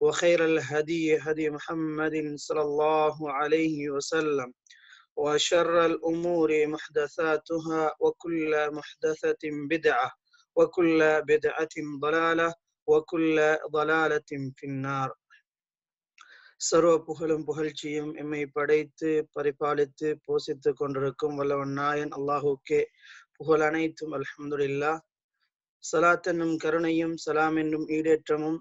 وخير الهدي هدي محمد صلى الله عليه وسلم وشر الأمور محدثاتها وكل محدثة بدعة وكل بدعة ضلالة وكل ضلالة في النار சர்வ புகழும் புகழ்ச்சியும் எம்மை படைத்து பரிபாலித்து போஷித்து கொண்டிருக்கும் வல்லவன் நாயன் அல்லாஹுக்கே புகழ் அனைத்தும் அல்ஹம்துலில்லா சலாத் என்னும் கருணையும் சலாம் என்னும் ஈடேற்றமும்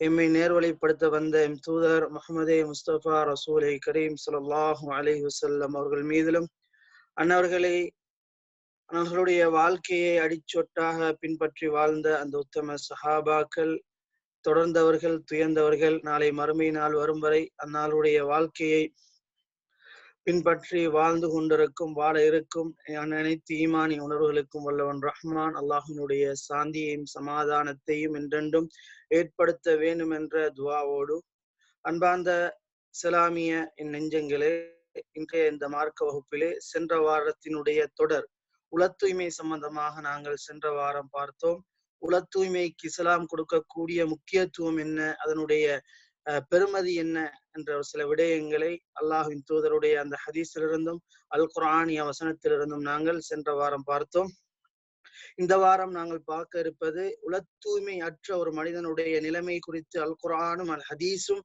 எம்மை நேர்வழிப்படுத்த வந்த எம் தூதர் முகமதே முஸ்தபா ரசூலை கரீம் சுல்லாஹு அலி வசல்லம் அவர்கள் மீதிலும் அன்னவர்களை அவர்களுடைய வாழ்க்கையை அடிச்சொட்டாக பின்பற்றி வாழ்ந்த அந்த உத்தம சஹாபாக்கள் தொடர்ந்தவர்கள் துயர்ந்தவர்கள் நாளை மறுமை நாள் வரும் வரை அந்நாளுடைய வாழ்க்கையை பின்பற்றி வாழ்ந்து கொண்டிருக்கும் வாழ இருக்கும் அனைத்து ஈமானி உணர்வுகளுக்கும் வல்லவன் ரஹ்மான். அல்லாஹினுடைய சாந்தியையும் சமாதானத்தையும் என்றென்றும் ஏற்படுத்த வேண்டும் என்ற துவாவோடு அன்பார்ந்த இஸ்லாமிய என் நெஞ்சங்களே இன்றைய இந்த மார்க்க வகுப்பிலே சென்ற வாரத்தினுடைய தொடர் உள தூய்மை சம்பந்தமாக நாங்கள் சென்ற வாரம் பார்த்தோம். உள தூய்மைக்கு இஸ்லாம் கொடுக்கக்கூடிய முக்கியத்துவம் என்ன? அதனுடைய பெருமதி என்ன? என்ற சில விடயங்களை அல்லாஹின் தூதருடைய அந்த ஹதீஸிலிருந்தும் அல் குரானிய வசனத்திலிருந்தும் நாங்கள் சென்ற வாரம் பார்த்தோம். இந்த வாரம் நாங்கள் பார்க்க இருப்பது உல தூய்மை அற்ற ஒரு மனிதனுடைய நிலைமை குறித்து அல் குரானும் அல் ஹதீஸும்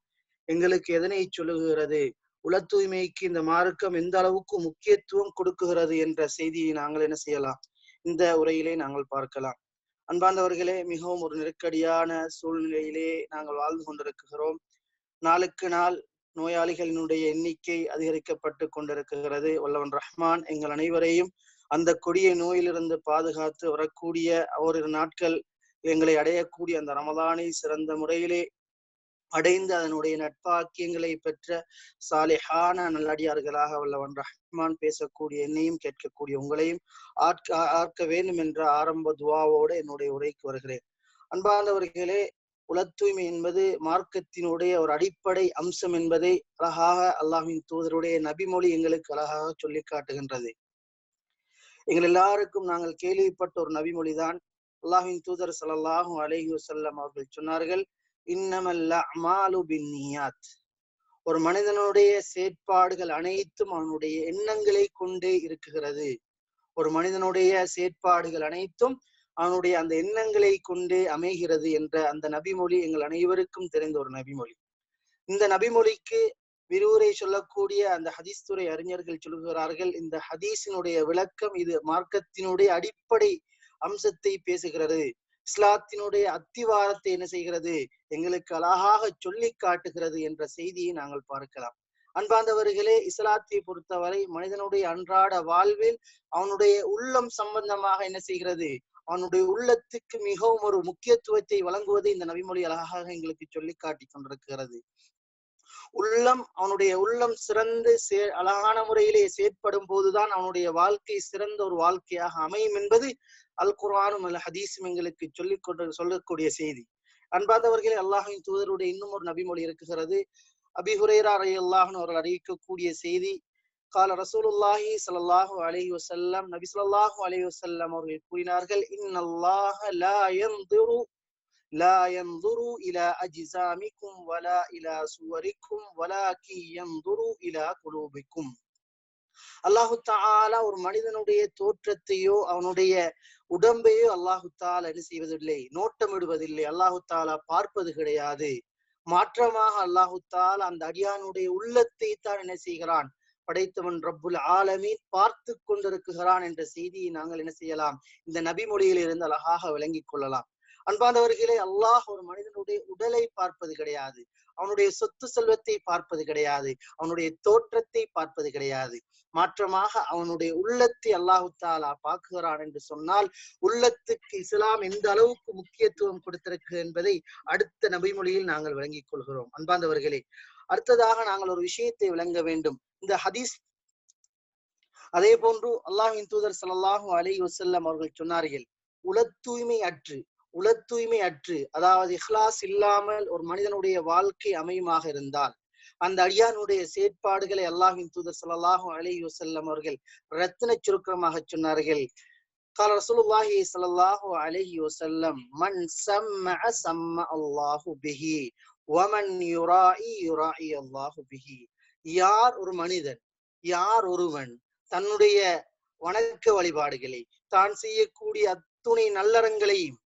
எங்களுக்கு எதனை சொல்லுகிறது? உல தூய்மைக்கு இந்த மார்க்கம் எந்த அளவுக்கு முக்கியத்துவம் கொடுக்குகிறது என்ற செய்தியை நாங்கள் என்ன செய்யலாம்? இந்த உரையிலே நாங்கள் பார்க்கலாம். அன்பார்ந்தவர்களே மிகவும் ஒரு நெருக்கடியான சூழ்நிலையிலே நாங்கள் வாழ்ந்து கொண்டிருக்கிறோம். நாளுக்கு நாள் நோயாளிகளினுடைய எண்ணிக்கை அதிகரிக்கப்பட்டு கொண்டிருக்கிறது. வல்லவன் ரஹ்மான் எங்கள் அனைவரையும் அந்த கொடிய நோயிலிருந்து பாதுகாத்து வரக்கூடிய ஓரிரு நாட்கள் எங்களை அடையக்கூடிய அந்த ரமதானை சிறந்த முறையிலே அடைந்து அதனுடைய நட்பாக்கியங்களை பெற்ற சாலிஹான நல்லடியார்களாக வல்லவன் ரஹ்மான் பேசக்கூடிய என்னையும் கேட்கக்கூடிய உங்களையும் ஆட்க ஆர்க்க வேண்டும் என்ற ஆரம்ப துவாவோடு என்னுடைய உரைக்கு வருகிறேன். அன்பார்ந்தவர்களே உல தூய்மை என்பது மார்க்கத்தினுடைய ஒரு அடிப்படை அம்சம் என்பதை அழகாக அல்லாஹின் தூதருடைய நபிமொழி எங்களுக்கு அழகாக சொல்லி காட்டுகின்றது. எங்கள் எல்லாருக்கும் நாங்கள் கேள்விப்பட்ட ஒரு நபிமொழிதான். அல்லாஹின் தூதர் சல்லாஹூ அலஹி வசல்லம் அவர்கள் சொன்னார்கள் இன்னமல்ல ஒரு மனிதனுடைய செயற்பாடுகள் அனைத்தும் அவனுடைய எண்ணங்களை கொண்டே இருக்குகிறது. ஒரு மனிதனுடைய செயற்பாடுகள் அனைத்தும் அவனுடைய அந்த எண்ணங்களை கொண்டு அமைகிறது என்ற அந்த நபிமொழி எங்கள் அனைவருக்கும் தெரிந்த ஒரு நபிமொழி. இந்த நபிமொழிக்கு விரிவுரை சொல்லக்கூடிய அந்த ஹதீஸ் துறை அறிஞர்கள் சொல்கிறார்கள் இந்த ஹதீஸினுடைய விளக்கம் இது மார்க்கத்தினுடைய அடிப்படை அம்சத்தை பேசுகிறது. இஸ்லாத்தினுடைய அத்திவாரத்தை என்ன செய்கிறது? எங்களுக்கு அழகாக சொல்லி காட்டுகிறது என்ற செய்தியை நாங்கள் பார்க்கலாம். அன்பாந்தவர்களே இஸ்லாத்தை பொறுத்தவரை மனிதனுடைய அன்றாட வாழ்வில் அவனுடைய உள்ளம் சம்பந்தமாக என்ன செய்கிறது? அவனுடைய உள்ளத்துக்கு மிகவும் ஒரு முக்கியத்துவத்தை வழங்குவதை இந்த நபிமொழி அழகாக எங்களுக்கு சொல்லி காட்டி கொண்டிருக்கிறது. உள்ளம் அவனுடைய உள்ளம் சிறந்து சே அழகான முறையிலே செயற்படும் போதுதான் அவனுடைய வாழ்க்கை சிறந்த ஒரு வாழ்க்கையாக அமையும் என்பது அல் குர்ஆனும் அல் ஹதீஸும் எங்களுக்கு சொல்லிக் கொண்டு சொல்லக்கூடிய செய்தி. அன்பாதவர்களே அல்லாஹின் தூதருடைய இன்னும் ஒரு நபிமொழி இருக்குகிறது. அபிஹுரேரா அலை அல்லாஹன் அவர்கள் அறிவிக்கக்கூடிய செய்தி கால ரசூலுல்லாஹி சல்லாஹூ அலஹி வசல்லம் நபி சொல்லாஹு அலஹி வசல்லம் அவர்கள் கூறினார்கள் இன்னல்லாஹ லா யந்துரு லா யந்துரு அஜிசாமிக்கும் வலா இலா சுவரிக்கும் வலா கி யந்துரு குலூபிக்கும் அல்லாஹு தாலா ஒரு மனிதனுடைய தோற்றத்தையோ அவனுடைய உடம்பையோ அல்லாஹு தாலா என்ன செய்வதில்லை? நோட்டமிடுவதில்லை. அல்லாஹு தாலா பார்ப்பது கிடையாது. மாற்றமாக அல்லாஹு தாலா அந்த அடியானுடைய உள்ளத்தை தான் என்ன செய்கிறான்? படைத்தவன் ரப்புல் ஆலமீன் பார்த்து கொண்டிருக்கிறான் என்ற செய்தியை நாங்கள் என்ன செய்யலாம்? இந்த நபிமொழியில் இருந்து அழகாக விளங்கிக் கொள்ளலாம். அன்பாந்தவர்களே அல்லாஹ் ஒரு மனிதனுடைய உடலை பார்ப்பது கிடையாது. அவனுடைய சொத்து செல்வத்தை பார்ப்பது கிடையாது. அவனுடைய தோற்றத்தை பார்ப்பது கிடையாது. மாற்றமாக அவனுடைய உள்ளத்தை அல்லாஹு தாலா பார்க்குகிறான் என்று சொன்னால் உள்ளத்துக்கு இஸ்லாம் எந்த அளவுக்கு முக்கியத்துவம் கொடுத்திருக்கு என்பதை அடுத்த நபிமொழியில் நாங்கள் விளங்கிக் கொள்கிறோம். அன்பாந்தவர்களே அடுத்ததாக நாங்கள் ஒரு விஷயத்தை விளங்க வேண்டும் இந்த ஹதீஸ் அதே போன்று அல்லாஹின் தூதர் ஸல்லல்லாஹு அலைஹி வஸல்லம் அவர்கள் சொன்னார்கள் உள தூய்மை அற்று உள தூய்மை அற்று அதாவது இஹ்லாஸ் இல்லாமல் ஒரு மனிதனுடைய வாழ்க்கை அமையுமாக இருந்தால் அந்த அடியானுடைய செயற்பாடுகளை அல்லாஹின் தூதர் ஸல்லல்லாஹு அலைஹி வஸல்லம் அவர்கள் ரத்தின சுருக்கமாக சொன்னார்கள் قال رسول الله صلى الله عليه وسلم من سمع سمع الله به ஒமன் யுராஇ யுராஇ அல்லாஹு பிஹி யார் ஒரு மனிதன் யார் ஒருவன் தன்னுடைய வணக்க வழிபாடுகளை தான் செய்யக்கூடிய அத்துணை நல்லறங்களையும்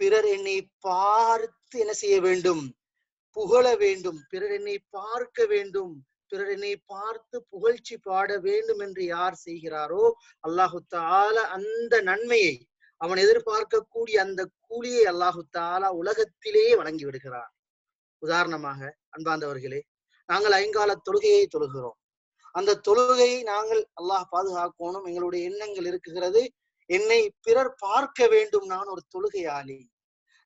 பிறர் என்னை பார்த்து என்ன செய்ய வேண்டும்? புகழ வேண்டும். பிறர் என்னை பார்க்க வேண்டும். பிறர் என்னை பார்த்து புகழ்ச்சி பாட வேண்டும் என்று யார் செய்கிறாரோ அல்லாஹு தால அந்த நன்மையை அவன் எதிர்பார்க்கக்கூடிய அந்த கூலியை அல்லாஹு தாலா உலகத்திலேயே வழங்கி விடுகிறான். உதாரணமாக அன்பாந்தவர்களே நாங்கள் ஐங்கால தொழுகையை தொழுகிறோம். அந்த தொழுகையை நாங்கள் அல்லாஹ் பாதுகாக்கணும் எங்களுடைய எண்ணங்கள் இருக்குகிறது. என்னை பிறர் பார்க்க வேண்டும் நான் ஒரு தொழுகையாளி.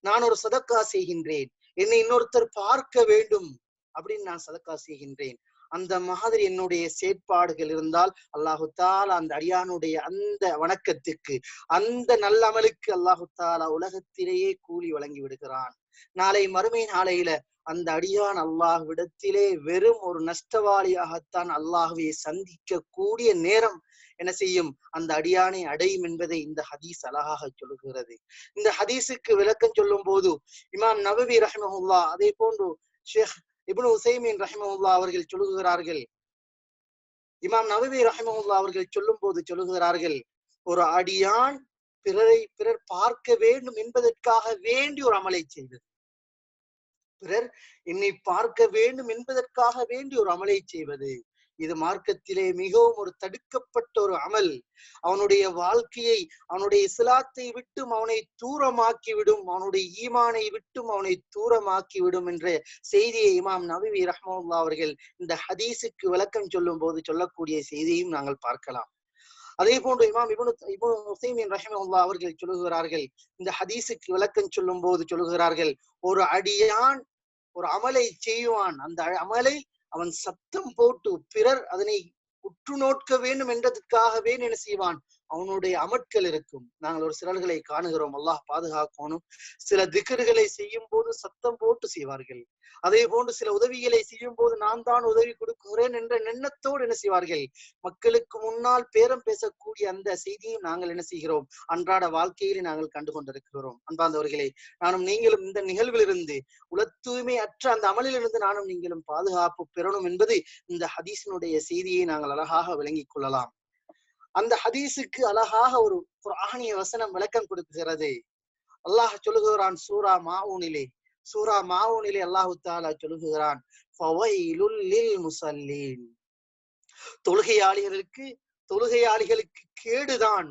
நான் ஒரு சதக்கா செய்கின்றேன். என்னை இன்னொருத்தர் பார்க்க வேண்டும் அப்படின்னு நான் சதக்கா செய்கின்றேன். அந்த மாதிரி என்னுடைய செயற்பாடுகள் இருந்தால் அல்லாஹு தாலா அந்த அடியானுடைய அந்த வணக்கத்துக்கு அந்த நல்லமலுக்கு அல்லாஹு தாலா உலகத்திலேயே கூலி வழங்கி விடுகிறான். நாளை மறுமை நாளையில அந்த அடியான் அல்லாஹ்விடத்திலே வெறும் ஒரு நஷ்டவாளியாகத்தான் அல்லாஹுவை சந்திக்க கூடிய நேரம் என்ன செய்யும்? அந்த அடியானை அடையும் என்பதை இந்த ஹதீஸ் அழகாக சொல்லுகிறது இந்த ஹதீஸுக்கு விளக்கம் சொல்லும் போது இமாம் நபவி ரஹ்மஹுல்லா அதே போன்று ஷேக் இப்னு உசைமீன் ரஹ்மஹுல்லா அவர்கள் சொல்லுகிறார்கள். இமாம் நவவி ரஹ்மஹுல்லா அவர்கள் சொல்லும் போது சொல்லுகிறார்கள் ஒரு அடியான் பிறரை பிறர் பார்க்க வேண்டும் என்பதற்காக வேண்டி ஒரு அமலை செய்தது. பிறர் என்னை பார்க்க வேண்டும் என்பதற்காக வேண்டி ஒரு அமலை செய்வது. இது மார்க்கத்திலே மிகவும் ஒரு தடுக்கப்பட்ட ஒரு அமல். அவனுடைய வாழ்க்கையை அவனுடைய இஸ்லாத்தை விட்டும் அவனை தூரமாக்கி விடும் அவனுடைய ஈமானை விட்டும் அவனை தூரமாக்கி விடும் என்ற செய்தியை இமாம் நபிவி ரஹ்மல்லா அவர்கள் இந்த ஹதீஸுக்கு விளக்கம் சொல்லும் போது சொல்லக்கூடிய செய்தியையும் நாங்கள் பார்க்கலாம். அதே போன்று இமாம் இபுனு இபுனு ஹுசைமின் அவர்கள் சொல்லுகிறார்கள் இந்த ஹதீஸுக்கு விளக்கம் சொல்லும் போது சொல்லுகிறார்கள் ஒரு அடியான் ஒரு அமலை செய்வான். அந்த அமலை அவன் சத்தம் போட்டு பிறர் அதனை உற்று நோக்க வேண்டும் என்றதற்காகவே என்ன செய்வான்? அவனுடைய அமட்கள் இருக்கும். நாங்கள் ஒரு சிலர்களை காணுகிறோம். அல்லாஹ் பாதுகாக்கணும். சில திக்கர்களை செய்யும் போது சத்தம் போட்டு செய்வார்கள். அதே போன்று சில உதவிகளை செய்யும் போது நான் தான் உதவி கொடுக்கிறேன் என்ற எண்ணத்தோடு என்ன செய்வார்கள்? மக்களுக்கு முன்னால் பேரம் பேசக்கூடிய அந்த செய்தியும் நாங்கள் என்ன செய்கிறோம்? அன்றாட வாழ்க்கையிலே நாங்கள் கண்டு கொண்டிருக்கிறோம். அன்பார்ந்தவர்களே நானும் நீங்களும் இந்த நிகழ்விலிருந்து உல தூய்மை அற்ற அந்த அமலிலிருந்து நானும் நீங்களும் பாதுகாப்பு பெறணும் என்பது இந்த ஹதீஸினுடைய செய்தியை நாங்கள் அழகாக விளங்கிக் கொள்ளலாம். அந்த ஹதீஸுக்கு அழகாக ஒரு ஆணிய வசனம் விளக்கம் கொடுக்கிறது. அல்லாஹ் சொல்லுகிறான் சூரா மாவுனிலே சூரா மாவுனிலே அல்லாஹு தாலா சொல்லுகிறான் தொழுகையாளிகளுக்கு தொழுகையாளிகளுக்கு கேடுதான்.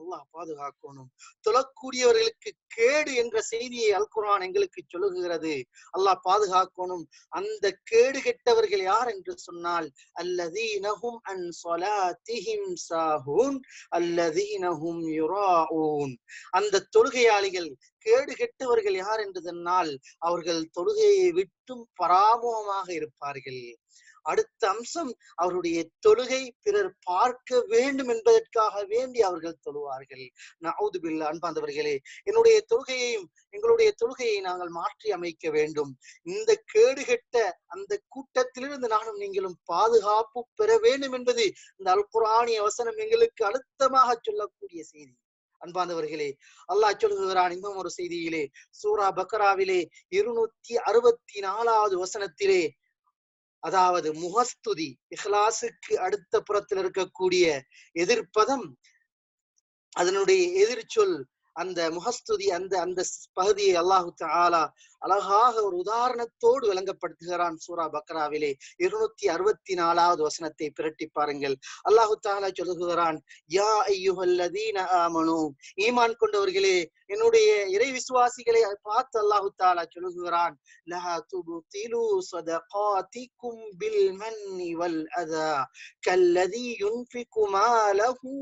அல்லாஹ் பாதுகாக்கணும். தொழக்கூடியவர்களுக்கு கேடு என்ற செய்தியை அல் குரான் எங்களுக்கு சொல்லுகிறது. அல்லாஹ் பாதுகாக்கணும். அந்த கேடு கெட்டவர்கள் யார் என்று சொன்னால் அல்லதீனஹும் அன் ஸலாத்திஹிம் சாஹூன் அல்லதீனஹும் யுராஊன். அந்த தொழுகையாளிகள் கேடு கெட்டவர்கள் யார் என்று சொன்னால் அவர்கள் தொழுகையை விட்டும் பராமுகமாக இருப்பார்கள். அடுத்த அம்சம் அவருடைய தொழுகை பிறர் பார்க்க வேண்டும் என்பதற்காக வேண்டி அவர்கள் தொழுவார்கள். நவுது பில் அன்பாந்தவர்களே என்னுடைய தொழுகையையும் எங்களுடைய தொழுகையை நாங்கள் மாற்றி அமைக்க வேண்டும். இந்த கேடுகெட்ட அந்த கூட்டத்திலிருந்து நானும் நீங்களும் பாதுகாப்பு பெற வேண்டும் என்பது இந்த அல்குரானிய வசனம் எங்களுக்கு அழுத்தமாக சொல்லக்கூடிய செய்தி. அன்பாந்தவர்களே அல்லாஹ் சொல்லுகிறான் இன்னும் ஒரு செய்தியிலே சூரா பக்ராவிலே இருநூத்தி அறுபத்தி நாலாவது வசனத்திலே அதாவது முகஸ்துதி இஹ்லாசுக்கு அடுத்த புறத்தில் இருக்கக்கூடிய எதிர்ப்பதம் அதனுடைய எதிர்ச்சொல் அந்த முகஸ்துதி அந்த அந்த பகுதியை அல்லாஹு ஆலா அழகாக ஒரு உதாரணத்தோடு விளங்கப்படுத்துகிறான் சூரா பக்ராவிலே. இருநூத்தி அறுபத்தி நாலாவது வசனத்தை பிரட்டி பாருங்கள். அல்லாஹு தாலா சொல்லுகிறான் யா ஐயுஹல்லதீன ஈமான் கொண்டவர்களே என்னுடைய இறை விசுவாசிகளை பார்த்து அல்லாஹு தாலா சொல்லுகிறான் லஹா துபுதிலு சதகாதிக்கும் பில் மன்னி கல்லதி யுன்ஃபிகு மாலஹு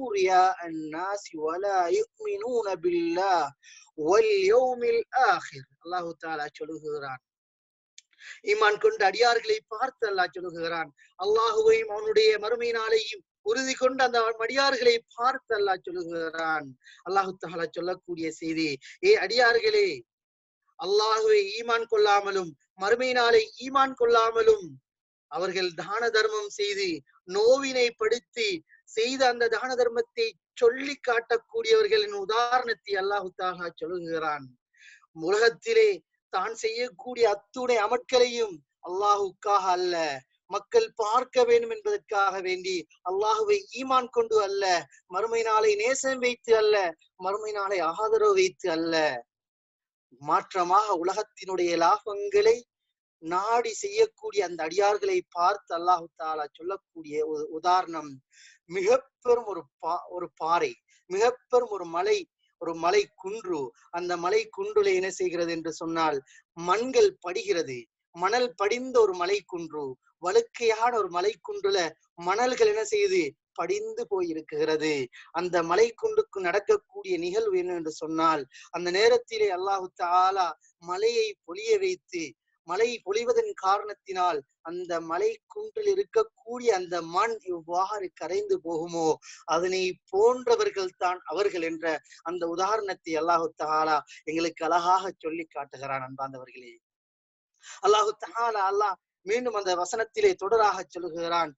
அன்னாசி வலா யுமினூன பில் பில்லா ஒல் யோமில் ஆஹிர் அல்லாஹு தாலா ஈமான் கொண்ட அடியார்களை பார்த்து அல்லாஹ் சொல்லுகிறான். அல்லாஹுவையும் அவனுடைய மறுமை நாளையும் உறுதி கொண்டு அந்த அடியார்களை பார்த்து அல்லாஹ் சொல்லுகிறான். அல்லாஹு தாலா சொல்லக்கூடிய செய்தி ஏ அடியார்களே அல்லாஹுவை ஈமான் கொள்ளாமலும் மறுமை நாளை ஈமான் கொள்ளாமலும் அவர்கள் தான தர்மம் செய்து நோவினை படுத்தி செய்த அந்த தான தர்மத்தை சொல்லி காட்டக்கூடியவர்களின் உதாரணத்தை அல்லாஹு தாலா சொல்லுகிறான். உலகத்திலே தான் செய்யக்கூடிய அத்துணை அமட்களையும் அல்லாஹுக்காக அல்ல மக்கள் பார்க்க வேண்டும் என்பதற்காக வேண்டி அல்லாஹுவை ஈமான் கொண்டு அல்ல மறுமை நாளை நேசம் வைத்து அல்ல மறுமை நாளை ஆதரவு வைத்து அல்ல. மாற்றமாக உலகத்தினுடைய லாபங்களை நாடி செய்யக்கூடிய அந்த அடியார்களை பார்த்து அல்லாஹு தாலா சொல்லக்கூடிய ஒரு உதாரணம் மிக பெரும் ஒரு பா ஒரு பாறை மிக பெரும் ஒரு மலை ஒரு மலை குன்று. அந்த மலை குன்றுல என்ன செய்கிறது என்று சொன்னால் மண்கள் படிகிறது. மணல் படிந்த ஒரு மலை குன்று வழுக்கையான ஒரு மலை குன்றுல மணல்கள் என்ன செய்யுது? படிந்து போயிருக்கிறது. அந்த மலை குன்றுக்கு நடக்கக்கூடிய நிகழ்வு என்ன என்று சொன்னால் அந்த நேரத்திலே அல்லாஹு தாலா மலையை பொழிய வைத்து மழை பொழிவதன் காரணத்தினால் அந்த மலை குன்றில் இருக்கக்கூடிய அந்த மண் இவ்வாறு கரைந்து போகுமோ? அதனை போன்றவர்கள் தான் அவர்கள் என்ற அந்த உதாரணத்தை அல்லாஹு தஹாலா எங்களுக்கு அழகாக சொல்லி காட்டுகிறான் அன்பாந்தவர்களே அல்லாஹு தஹாலா அல்லாஹ் மீண்டும் அந்த வசனத்திலே தொடராக சொல்லுகிறான்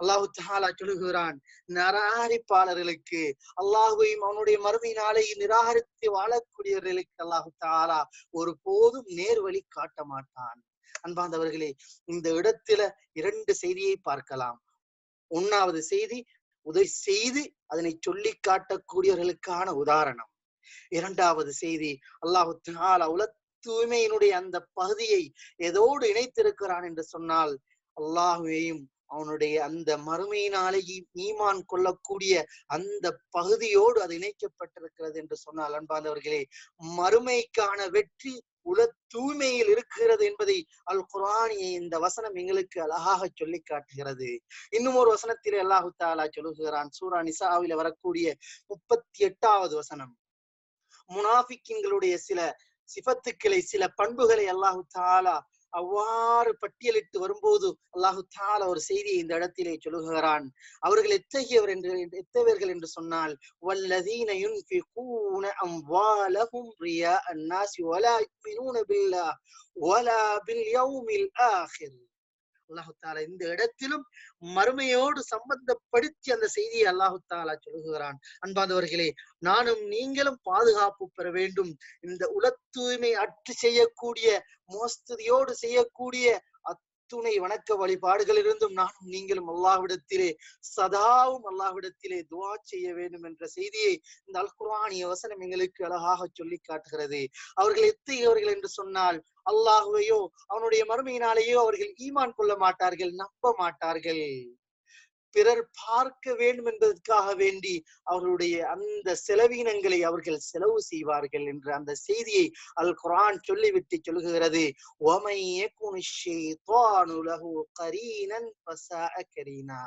அல்லாஹு தாலா சொல்லுகிறான் நிராகரிப்பாளர்களுக்கு அல்லாஹுவையும் அவனுடைய மறுமையினாலே நிராகரித்து வாழக்கூடியவர்களுக்கு அல்லாஹு தாலா ஒரு போதும் நேர்வழி காட்ட மாட்டான். அன்பாந்தவர்களே இந்த இடத்துல இரண்டு செய்தியை பார்க்கலாம். ஒன்னாவது செய்தி உதவி செய்து அதனை சொல்லி காட்டக்கூடியவர்களுக்கான உதாரணம். இரண்டாவது செய்தி அல்லாஹு உல தூய்மையினுடைய அந்த பகுதியை எதோடு இணைத்திருக்கிறான் என்று சொன்னால் அல்லாஹுவையும் அவனுடைய அந்த மறுமையினாலே ஈமான் கொள்ளக்கூடிய அந்த பகுதியோடு அது இணைக்கப்பட்டிருக்கிறது என்று சொன்னால் அன்பாந்தவர்களே மறுமைக்கான வெற்றி உல தூய்மையில் இருக்கிறது என்பதை அல் குரானியை இந்த வசனம் எங்களுக்கு அழகாக சொல்லி காட்டுகிறது. இன்னும் ஒரு வசனத்தில் அல்லாஹு தாலா சொல்லுகிறான் சூரா நிசாவில வரக்கூடிய முப்பத்தி எட்டாவது வசனம். முனாஃபிக்கின்களுடைய சில சிபத்துக்களை சில பண்புகளை அல்லாஹு தாலா அவ்வாறு பட்டியலிட்டு வரும்போது அல்லாஹு தாலா ஒரு செய்தியை இந்த இடத்திலே சொல்லுகிறான். அவர்கள் எத்தகையவர் என்று எத்தகையவர்கள் என்று சொன்னால் வல்லதீன யுன்ஃபிகூன அம்வாலஹும் ரியா அன்னாசி வலா யுமினூன பில்லா வலா பில் யௌமில் ஆஹிர் அல்லாஹு தாலா இந்த இடத்திலும் மறுமையோடு சம்பந்தப்படுத்தி அந்த செய்தியை அல்லாஹு தாலா சொல்லுகிறான். அன்பாதவர்களே நானும் நீங்களும் பாதுகாப்பு பெற வேண்டும். இந்த உல தூய்மை அற்று செய்யக்கூடிய மோஸ்துதியோடு செய்யக்கூடிய அத்துணை வணக்க வழிபாடுகளிலிருந்தும் நானும் நீங்களும் அல்லாஹ்விடத்திலே சதாவும் அல்லாஹ்விடத்திலே துவா செய்ய வேண்டும் என்ற செய்தியை இந்த அல் குர்ஆனிய வசனம் எங்களுக்கு அழகாக சொல்லி காட்டுகிறது. அவர்கள் எத்தகையவர்கள் என்று சொன்னால் அல்லாஹுவையோ அவனுடைய மறுமையினாலேயோ அவர்கள் ஈமான் கொள்ள மாட்டார்கள் நம்ப மாட்டார்கள். பிறர் பார்க்க வேண்டும் என்பதற்காக வேண்டி அவர்களுடைய அந்த செலவீனங்களை அவர்கள் செலவு செய்வார்கள் என்ற அந்த செய்தியை அல் குரான் சொல்லிவிட்டு சொல்லுகிறது. கரீனன் கரீனா.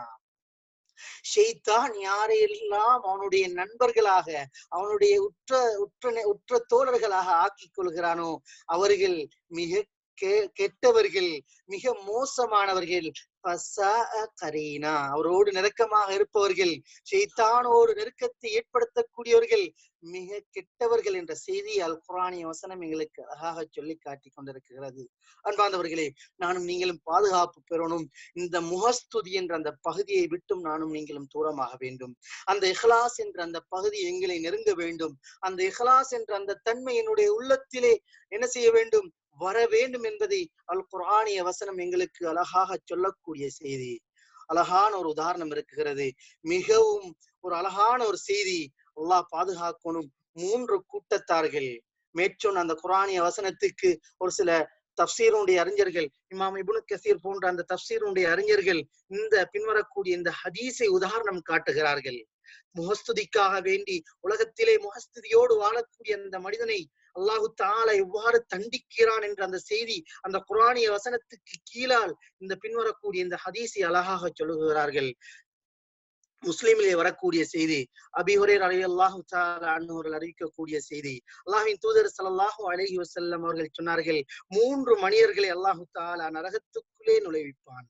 ஷெய்தான் யாரையெல்லாம் அவனுடைய நண்பர்களாக அவனுடைய உற்ற உற்ற உற்ற தோழர்களாக ஆக்கிக் கொள்கிறானோ அவர்கள் மிக கெட்டவர்கள் மிக மோசமானவர்கள். கரீனா. அவரோடு நெருக்கமாக இருப்பவர்கள் ஷெய்தானோடு நெருக்கத்தை ஏற்படுத்தக்கூடியவர்கள் மிக கெட்டவர்கள் என்ற செய்தி அல் குரானிய வசனம் எங்களுக்கு அழகாக சொல்லி காட்டி கொண்டிருக்கிறது. அன்பாந்தவர்களே நானும் நீங்களும் பாதுகாப்பு பெறணும். இந்த முகஸ்துதி என்ற அந்த பகுதியை விட்டும் நானும் நீங்களும் தூரமாக வேண்டும். அந்த இஹ்லாஸ் என்ற அந்த பகுதி எங்களை நெருங்க வேண்டும். அந்த இஹ்லாஸ் என்ற அந்த தன்மை என்னுடைய உள்ளத்திலே என்ன செய்ய வேண்டும்? வர வேண்டும் என்பதை அல் குரானிய வசனம் எங்களுக்கு அழகாக சொல்லக்கூடிய செய்தி. அழகான ஒரு உதாரணம் இருக்குகிறது மிகவும் ஒரு அழகான ஒரு செய்தி அல்லாஹ் பாதுகாக்கணும். மூன்று கூட்டத்தார்கள். மேற்சொன்ன அந்த குரானிய வசனத்துக்கு ஒரு சில தப்சீருடைய அறிஞர்கள் இமாம் இபுனு கசீர் போன்ற அந்த தப்சீருடைய அறிஞர்கள் இந்த பின்வரக்கூடிய இந்த ஹதீஸை உதாரணம் காட்டுகிறார்கள். முகஸ்துதிக்காக வேண்டி உலகத்திலே முகஸ்துதியோடு வாழக்கூடிய அந்த மனிதனை அல்லாஹு தாலா எவ்வாறு தண்டிக்கிறான் என்ற அந்த செய்தி அந்த குரானிய வசனத்துக்கு கீழால் இந்த பின்வரக்கூடிய இந்த ஹதீஸை அழகாக சொல்லுகிறார்கள். முஸ்லிமிலே வரக்கூடிய செய்தி அபிஹுரேர் அலி அல்லாஹு அவர்கள் அறிவிக்கக்கூடிய செய்தி அல்லாஹின் தூதர் ஸல்லல்லாஹு அலஹி வசல்லம் அவர்கள் சொன்னார்கள் மூன்று மனிதர்களை அல்லாஹு தாலா நரகத்துக்குள்ளே நுழைவிப்பான்.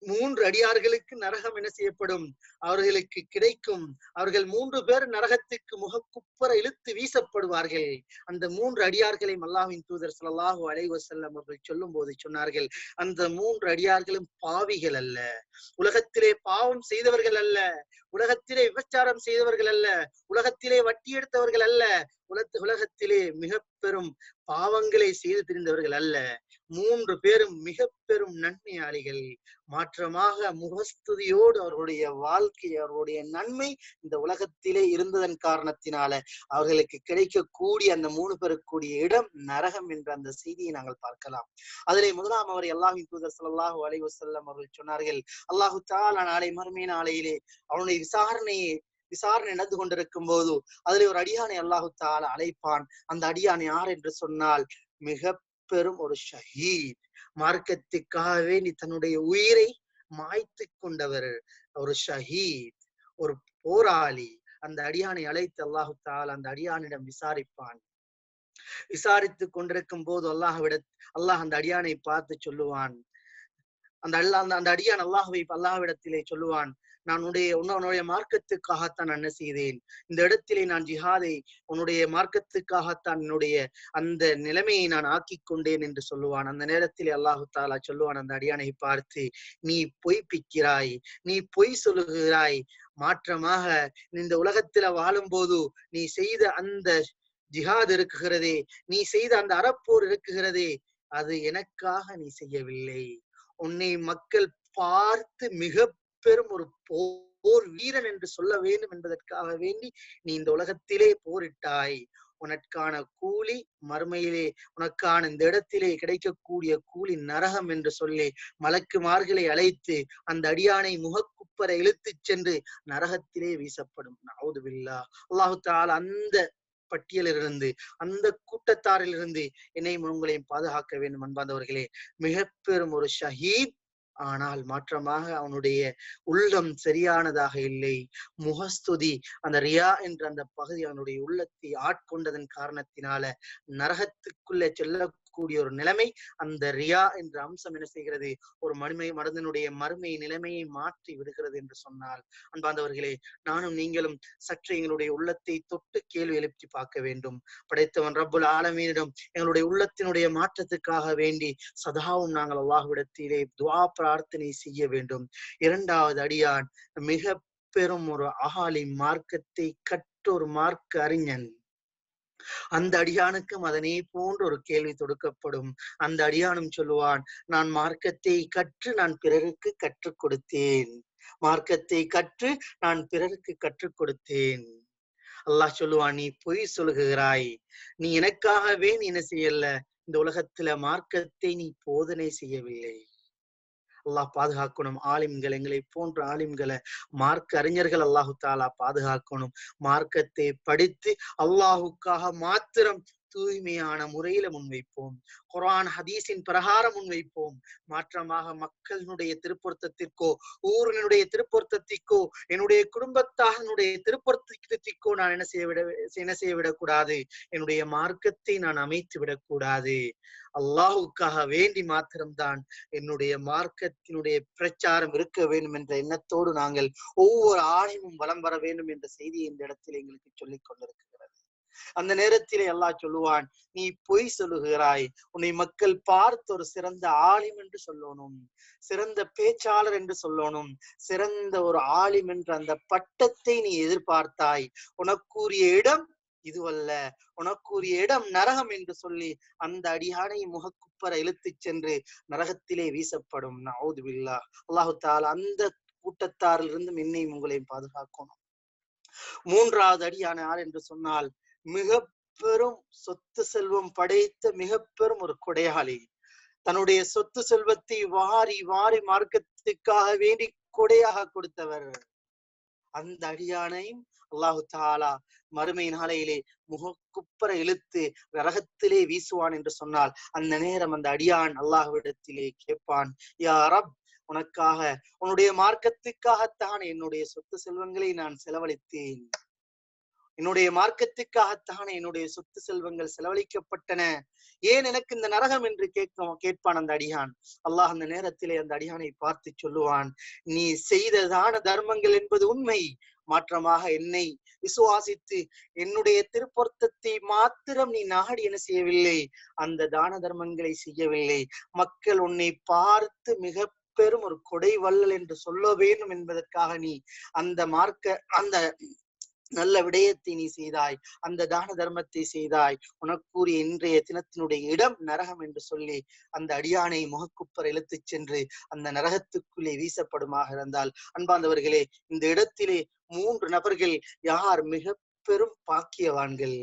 மூன்று அடியார்களுக்கு நரகம் என்ன செய்யப்படும்? அவர்களுக்கு கிடைக்கும். அவர்கள் மூன்று பேர் நரகத்துக்கு முகக்குப்புற இழுத்து வீசப்படுவார்கள். அந்த மூன்று அடியார்களை அல்லாஹின் தூதர் ஸல்லல்லாஹு அலைவசல்லம் அவர்கள் சொல்லும் போது சொன்னார்கள் அந்த மூன்று அடியார்களும் பாவிகள் அல்ல. உலகத்திலே பாவம் செய்தவர்கள் அல்ல. உலகத்திலே விபச்சாரம் செய்தவர்கள் அல்ல. உலகத்திலே வட்டி எடுத்தவர்கள் அல்ல. உலக உலகத்திலே மிக பெரும் பாவங்களை செய்து திரிந்தவர்கள் அல்ல. மூன்று பேரும் மிக பெரும் நன்மையாளிகள். மாற்றமாக முகஸ்துதியோடு அவர்களுடைய வாழ்க்கை அவர்களுடைய நன்மை இந்த உலகத்திலே இருந்ததன் காரணத்தினால அவர்களுக்கு கிடைக்கக்கூடிய அந்த மூணு பேருக்கூடிய இடம் நரகம் என்ற அந்த செய்தியை நாங்கள் பார்க்கலாம். அதிலே முதலாம் அவர் எல்லாவின் தூதர் சல்லாஹூ அலைஹி வஸல்லம் அவர்கள் சொன்னார்கள் அல்லாஹு தாலா நாளை மறுமை நாளையிலே அவனுடைய விசாரணையை விசாரணை நடந்து கொண்டிருக்கும் போது அதிலே ஒரு அடியானை அல்லாஹு தாலா அழைப்பான். அந்த அடியான் யார் என்று சொன்னால் மிக பெரும் ஒரு ஷஹீத். மார்க்கத்துக்காகவே நீ தன்னுடைய உயிரை மாய்த்து கொண்டவர் ஒரு ஷஹீத் ஒரு போராளி. அந்த அடியானை அழைத்து அல்லாஹு தாலா அந்த அடியானிடம் விசாரிப்பான். விசாரித்து கொண்டிருக்கும் போது அல்லாஹ்விட அல்லாஹ் அந்த அடியானை பார்த்து சொல்லுவான். அந்த அல்லா அந்த அந்த அடியான் அல்லாஹுவை அல்லாஹ்விடத்திலே சொல்லுவான். நான் உன்னுடைய உன்னுடைய மார்க்கத்துக்காகத்தான் நான் என்ன செய்தேன்? இந்த இடத்திலே நான் ஜிஹாதை உன்னுடைய மார்க்கத்துக்காகத்தான் என்னுடைய அந்த நிலைமையை நான் ஆக்கிக் கொண்டேன் என்று சொல்லுவான். அந்த நேரத்திலே அல்லாஹு தாலா சொல்லுவான் அந்த அடியானை பார்த்து நீ பொய்ப்பிக்கிறாய் நீ பொய் சொல்லுகிறாய். மாற்றமாக இந்த உலகத்துல வாழும்போது நீ செய்த அந்த ஜிஹாத் இருக்குகிறதே நீ செய்த அந்த அறப்போர் இருக்குகிறதே அது எனக்காக நீ செய்யவில்லை. உன்னை மக்கள் பார்த்து மிக பெரும் ஒரு போர் வீரன் என்று சொல்ல வேண்டும் என்பதற்காக வேண்டி நீ இந்த உலகத்திலே போரிட்டாய். உனக்கான கூலி மறுமையிலே உனக்கான இந்த இடத்திலே கிடைக்கக்கூடிய கூலி நரகம் என்று சொல்லி மலக்குமார்களை அழைத்து அந்த அடியானை முகக்குப்பரை இழுத்துச் சென்று நரகத்திலே வீசப்படும். நவுது பில்லா அல்லாஹு தால் அந்த பட்டியலிலிருந்து அந்த கூட்டத்தாரிலிருந்து என்னையும் உங்களையும் பாதுகாக்க வேண்டும் அன்பாந்தவர்களே மிக பெரும் ஒரு ஷஹீத் ஆனால் மாற்றமாக அவனுடைய உள்ளம் சரியானதாக இல்லை. முகஸ்துதி அந்த ரியா என்ற அந்த பகுதி அவனுடைய உள்ளத்தை ஆட்கொண்டதன் காரணத்தினால நரகத்துக்குள்ளே செல்ல கூடிய ஒரு நிலைமை அந்த ரியா என்ற அம்சம் என்ன செய்கிறது? ஒரு மறுமை மருந்தனுடைய மறுமை நிலைமையை மாற்றி விடுகிறது என்று சொன்னால் அன்பாந்தவர்களே நானும் நீங்களும் சற்று எங்களுடைய உள்ளத்தை தொட்டு கேள்வி எழுப்பி பார்க்க வேண்டும். படைத்தவன் ரப்புல் ஆலமீனிடம் எங்களுடைய உள்ளத்தினுடைய மாற்றத்துக்காக வேண்டி சதாவும் நாங்கள் அல்லாஹ்விடத்திலே துவா பிரார்த்தனை செய்ய வேண்டும். இரண்டாவது அடியான் மிக பெரும் ஒரு அகாலி மார்க்கத்தை கற்றொரு மார்க்க அறிஞன். அந்த அடியானுக்கும் அதனே போன்ற ஒரு கேள்வி தொடுக்கப்படும். அந்த அடியானும் சொல்லுவான் நான் மார்க்கத்தை கற்று நான் பிறருக்கு கற்றுக் கொடுத்தேன். மார்க்கத்தை கற்று நான் பிறருக்கு கற்றுக் கொடுத்தேன். அல்லாஹ் சொல்லுவான் நீ பொய் சொல்லுகிறாய். நீ எனக்காகவே நீ என்ன செய்யல? இந்த உலகத்துல மார்க்கத்தை நீ போதனை செய்யவில்லை. அல்லாஹ் பாதுகாக்கணும். ஆலிம்கள் எங்களை போன்ற ஆலிம்களை மார்க்க அறிஞர்கள் அல்லாஹு தாலா பாதுகாக்கணும். மார்க்கத்தை படித்து அல்லாஹுக்காக மாத்திரம் தூய்மையான முறையில முன்வைப்போம். குரான் ஹதீஸின் பிரகாரம் முன்வைப்போம். மாற்றமாக மக்களினுடைய திருப்பொருத்தத்திற்கோ ஊரினுடைய திருப்பொருத்தத்திற்கோ என்னுடைய குடும்பத்தாரனுடைய திருப்பொருத்தத்திற்கோ நான் என்ன செய்ய விட என்ன செய்ய விடக்கூடாது? என்னுடைய மார்க்கத்தை நான் அமைத்து விடக்கூடாது. அல்லாஹுக்காக வேண்டி மாத்திரம்தான் என்னுடைய மார்க்கத்தினுடைய பிரச்சாரம் இருக்க வேண்டும் என்ற எண்ணத்தோடு நாங்கள் ஒவ்வொரு ஆணையும் வலம் வர வேண்டும் என்ற செய்தியை இந்த இடத்தில் எங்களுக்கு சொல்லிக் கொண்டிருக்கிறோம் அந்த நேரத்திலே அல்லாஹ் சொல்லுவான் நீ பொய் சொல்லுகிறாய். உன்னை மக்கள் பார்த்து ஒரு சிறந்த ஆலிம் என்று சொல்லணும். சிறந்த பேச்சாளர் என்று சொல்லணும். சிறந்த ஒரு ஆலிம் என்ற அந்த பட்டத்தை நீ எதிர்பார்த்தாய். உனக்குரிய இடம் இதுவல்ல. உனக்குரிய இடம் நரகம் என்று சொல்லி அந்த அடியானை முகக்குப்பர இழுத்துச் சென்று நரகத்திலே வீசப்படும். நவுது பில்லா அல்லாஹு தால் அந்த கூட்டத்தாரிலிருந்து என்னையும் உங்களையும் பாதுகாக்கணும். மூன்றாவது அடியான யார் என்று சொன்னால் மிக பெரும் சொத்து செல்வம் படைத்த மிக பெரும் ஒரு கொடையாளி. தன்னுடைய சொத்து செல்வத்தை வாரி வாரி மார்க்கத்துக்காக வேண்டி கொடையாக கொடுத்தவர். அந்த அடியானையும் அல்லாஹு தாலா மறுமை நாளையிலே முகக்குப்பர இழுத்து நரகத்திலே வீசுவான் என்று சொன்னால் அந்த நேரம் அந்த அடியான் அல்லாஹ்விடத்திலே கேட்பான் யா ரப் உனக்காக உன்னுடைய மார்க்கத்துக்காகத்தான் என்னுடைய சொத்து செல்வங்களை நான் செலவழித்தேன். என்னுடைய மார்க்கத்துக்காகத்தான் என்னுடைய சொத்து செல்வங்கள் செலவழிக்கப்பட்டன. ஏன் எனக்கு இந்த நரகம் என்று கேட்கும் கேட்பான் அந்த அடியான்? அல்லாஹ் அந்த நேரத்திலே அந்த அடியானை பார்த்து சொல்லுவான் நீ செய்த தான தர்மங்கள் என்பது உண்மை. மாற்றமாக என்னை விசுவாசித்து என்னுடைய திருப்பொருத்தத்தை மாத்திரம் நீ நாடி என்ன செய்யவில்லை? அந்த தான தர்மங்களை செய்யவில்லை. மக்கள் உன்னை பார்த்து மிக பெரும் ஒரு கொடை வள்ளல் என்று சொல்ல வேண்டும் என்பதற்காக நீ அந்த மார்க்க அந்த நல்ல விடயத்தை நீ செய்தாய் அந்த தான தர்மத்தை செய்தாய். உனக்கூறிய இன்றைய தினத்தினுடைய இடம் நரகம் என்று சொல்லி அந்த அடியானை முகக்குப்பர் இழுத்துச் சென்று அந்த நரகத்துக்குள்ளே வீசப்படுமாக இருந்தால். அன்பாந்தவர்களே இந்த இடத்திலே மூன்று நபர்கள் யார்? மிக பெரும் பாக்கியவான்கள்.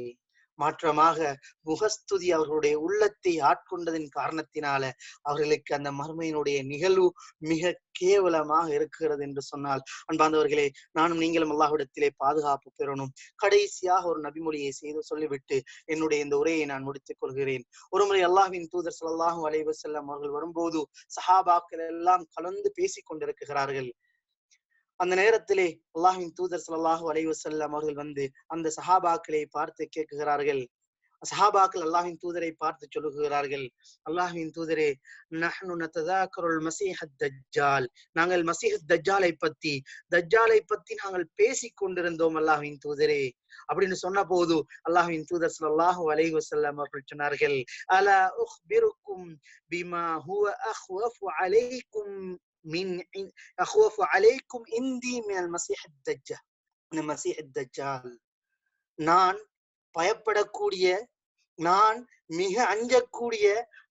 மாற்றமாக முகஸ்துதி அவர்களுடைய உள்ளத்தை ஆட்கொண்டதின் காரணத்தினால அவர்களுக்கு அந்த மர்மையினுடைய நிகழ்வு மிக கேவலமாக இருக்கிறது என்று சொன்னால் அன்பாந்தவர்களே நானும் நீங்களும் அல்லாஹிடத்திலே பாதுகாப்பு பெறணும். கடைசியாக ஒரு நபிமொழியை செய்து சொல்லிவிட்டு என்னுடைய இந்த உரையை நான் முடித்துக் கொள்கிறேன். ஒருமுறை அல்லாஹின் தூதர் சொல்லாஹும் அலைவசல்லம் அவர்கள் வரும்போது சஹாபாக்கள் எல்லாம் கலந்து பேசிக் கொண்டிருக்கிறார்கள். அந்த நேரத்திலே அல்லாஹின் தூதர் சல்லாஹூ அலைஹி அவர்கள் வந்து அந்த சஹாபாக்களை பார்த்து கேட்குகிறார்கள். சஹாபாக்கள் அல்லாஹின் தூதரை பார்த்து சொல்லுகிறார்கள். அல்லாஹின் தூதரே தஜ்ஜால். நாங்கள் மசீஹத் தஜ்ஜாலை பத்தி தஜ்ஜாலை பத்தி நாங்கள் பேசிக் கொண்டிருந்தோம் அல்லாஹின் தூதரே. அப்படின்னு சொன்ன போது அல்லாஹின் தூதர் சல்லாஹு அலைஹி வசல்லாம் அவர்கள் சொன்னார்கள். அலா உக்பிருக்கும் பிமா ஹுவ அஹ்வஃபு அலைக்கும் من அஹ்வஃபு عليكم இந்தி மினல் மசீஹ் தஜ்ஜால் இந்த மசீஹ் தஜ்ஜால் நான் பயப்படக்கூடிய நான் மிக அஞ்சக்கூடிய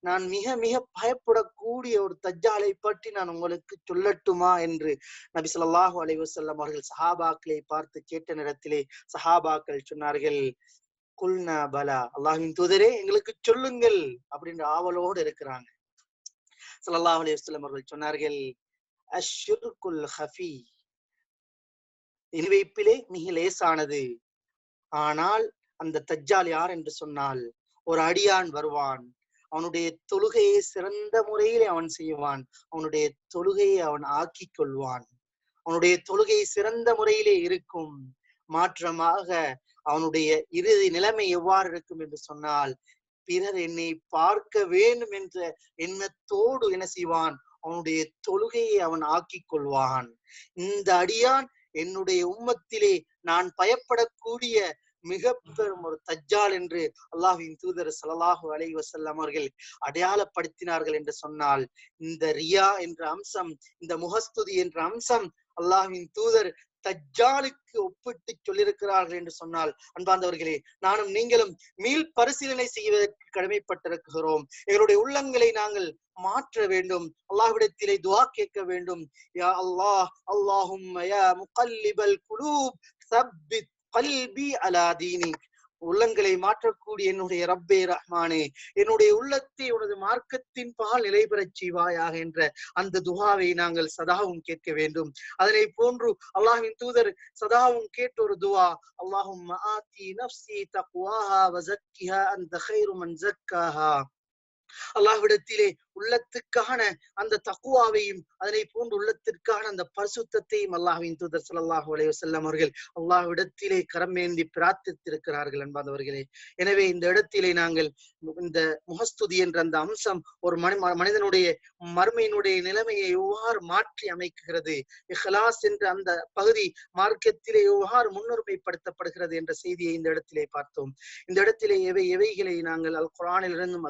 நான் மிக மிக பயப்படக்கூடிய ஒரு தஜ்ஜாலை பற்றி நான் உங்களுக்கு சொல்லட்டுமா என்று நபி சொல்லாஹு அலைவசல்லம் அவர்கள் சஹாபாக்களை பார்த்து கேட்ட நேரத்திலே சஹாபாக்கள் சொன்னார்கள் குல்னா பலா. அல்லாஹின் தூதரே எங்களுக்கு சொல்லுங்கள் அப்படின்ற ஆவலோடு இருக்கிறாங்க. சல்லாஹ் அலைவசல்லம் அவர்கள் சொன்னார்கள் அஷ்ஷிர்குல் ஹஃபி. இனிவைப்பிலே மிக லேசானது. ஆனால் அந்த தஜ்ஜால் யார் என்று சொன்னால் ஒரு அடியான் வருவான். அவனுடைய தொழுகையை சிறந்த முறையிலே அவன் செய்வான். அவனுடைய தொழுகையை அவன் ஆக்கி கொள்வான். அவனுடைய தொழுகை சிறந்த முறையிலே இருக்கும். மாற்றமாக அவனுடைய இறுதி நிலைமை எவ்வாறு இருக்கும் என்று சொன்னால் பிறர் என்னை பார்க்க வேண்டும் என்ற எண்ணத்தோடு என்ன செய்வான்? அவனுடைய தொழுகையை அவன் ஆக்கிக் கொள்வான். இந்த அடியான் என்னுடைய உம்மத்திலே நான் பயப்படக்கூடிய மிக பெரும் ஒரு தஜ்ஜால் என்று அல்லாஹின் தூதர் ஸல்லல்லாஹு அலைஹி வஸல்லம் அவர்கள் அடையாளப்படுத்தினார்கள் என்று சொன்னால் இந்த ரியா என்ற அம்சம் இந்த முகஸ்துதி என்ற அம்சம் அல்லாஹின் தூதர் தஜ்ஜாலுக்கு ஒப்பிட்டு சொல்லியிருக்கிறார்கள் என்று சொன்னால் அன்பார்ந்தவர்களே நானும் நீங்களும் மீள் பரிசீலனை செய்வதற்கு கடமைப்பட்டிருக்கிறோம். எங்களுடைய உள்ளங்களை நாங்கள் மாற்ற வேண்டும். அல்லாஹ்விடத்திலே துவா கேட்க வேண்டும். யா அல்லாஹ் அல்லாஹும் முகல்லிபல் குலூப் சப்பித் கல்பி அலா தீனிக். உள்ளங்களை மாற்றக்கூடிய என்னுடைய ரப்பே ரஹ்மானே என்னுடைய உள்ளத்தை உனது மார்க்கத்தின் பால் நிலை பெறச் செய்வாயாக என்ற அந்த துகாவை நாங்கள் சதாவும் கேட்க வேண்டும். அதனை போன்று அல்லாஹின் தூதர் சதாவும் கேட்ட ஒரு துவா அல்லாஹும் ஆத்தி நஃப்சி தக்வாஹா அந்த மன் ஜக்காஹா. அல்லாஹ்விடத்திலே உள்ளத்துக்கான அந்த தக்குவாவையும் அதனை போன்று உள்ளத்திற்கான அந்த பரிசுத்தையும் அல்லாஹின் தூதர் சல்லாஹு அலைய செல்லம் அவர்கள் அல்லாஹ்விடத்திலே கரமேந்தி பிரார்த்தித்திருக்கிறார்கள் என்பதவர்களே எனவே இந்த இடத்திலே நாங்கள் இந்த முகஸ்துதி என்ற அந்த அம்சம் ஒரு மனி மனிதனுடைய மறுமையினுடைய நிலைமையை எவ்வாறு மாற்றி அமைக்குகிறது இஹ்லாஸ் என்ற அந்த பகுதி மார்க்கத்திலே எவ்வாறு முன்னுரிமைப்படுத்தப்படுகிறது என்ற செய்தியை இந்த இடத்திலே பார்த்தோம். இந்த இடத்திலே எவை எவைகளை நாங்கள் அல் குரானிலிருந்தும்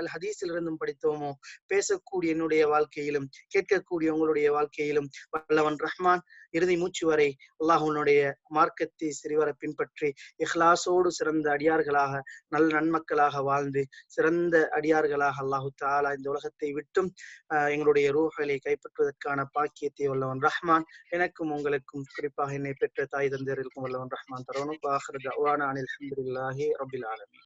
அல் ஹதீஸிலிருந்தும் படித்தோமோ பேசக்கூடிய என்னுடைய வாழ்க்கையிலும் கேட்கக்கூடிய உங்களுடைய வாழ்க்கையிலும் வல்லவன் ரஹ்மான் இறுதி மூச்சு வரை அல்லாஹுனுடைய மார்க்கத்தை சிறிவர பின்பற்றி இஹ்லாசோடு சிறந்த அடியார்களாக நல்ல நன்மக்களாக வாழ்ந்து சிறந்த அடியார்களாக அல்லாஹு தாலா இந்த உலகத்தை விட்டும் எங்களுடைய ரூஹலை கைப்பற்றுவதற்கான பாக்கியத்தை வல்லவன் ரஹ்மான் எனக்கும் உங்களுக்கும் குறிப்பாக என்னை பெற்ற தாய் தந்தையர்களுக்கும் வல்லவன் ரஹ்மான் தரவனும் அஹமதுல்லாஹி ரபில் ஆலமி